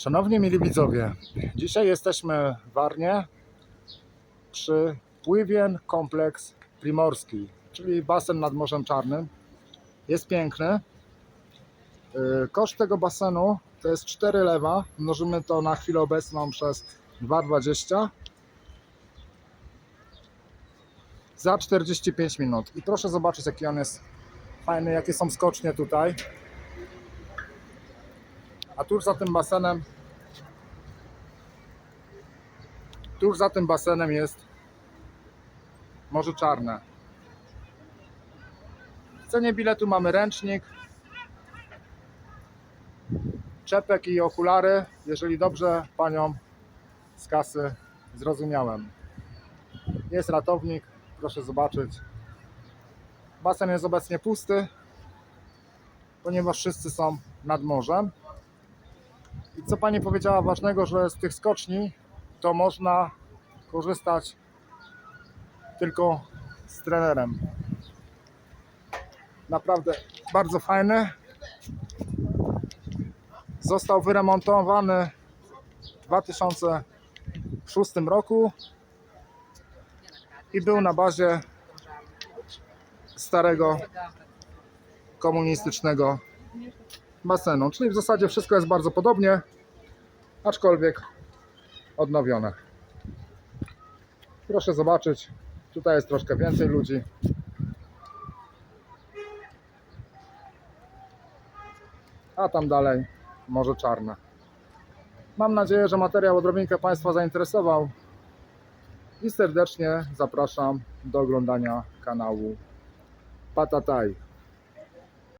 Szanowni mili widzowie, dzisiaj jesteśmy w Warnie przy Pływien Kompleks Primorski, czyli basen nad Morzem Czarnym. Jest piękny. Yy, Koszt tego basenu to jest 4 lewa. Mnożymy to na chwilę obecną przez 2,20 za 45 minut. I proszę zobaczyć, jaki on jest fajny, jakie są skocznie tutaj. A tuż za tym basenem tuż za tym basenem jest Morze Czarne. W cenie biletu mamy ręcznik, czepek i okulary, jeżeli dobrze panią z kasy zrozumiałem. Jest ratownik, proszę zobaczyć. Basen jest obecnie pusty, ponieważ wszyscy są nad morzem. I co Pani powiedziała ważnego, że z tych skoczni to można korzystać tylko z trenerem. Naprawdę bardzo fajny. Został wyremontowany w 2006 roku i był na bazie starego komunistycznego basenu. Czyli w zasadzie wszystko jest bardzo podobnie, aczkolwiek odnowione. Proszę zobaczyć, tutaj jest troszkę więcej ludzi. A tam dalej Morze Czarne. Mam nadzieję, że materiał odrobinkę Państwa zainteresował i serdecznie zapraszam do oglądania kanału Patataj.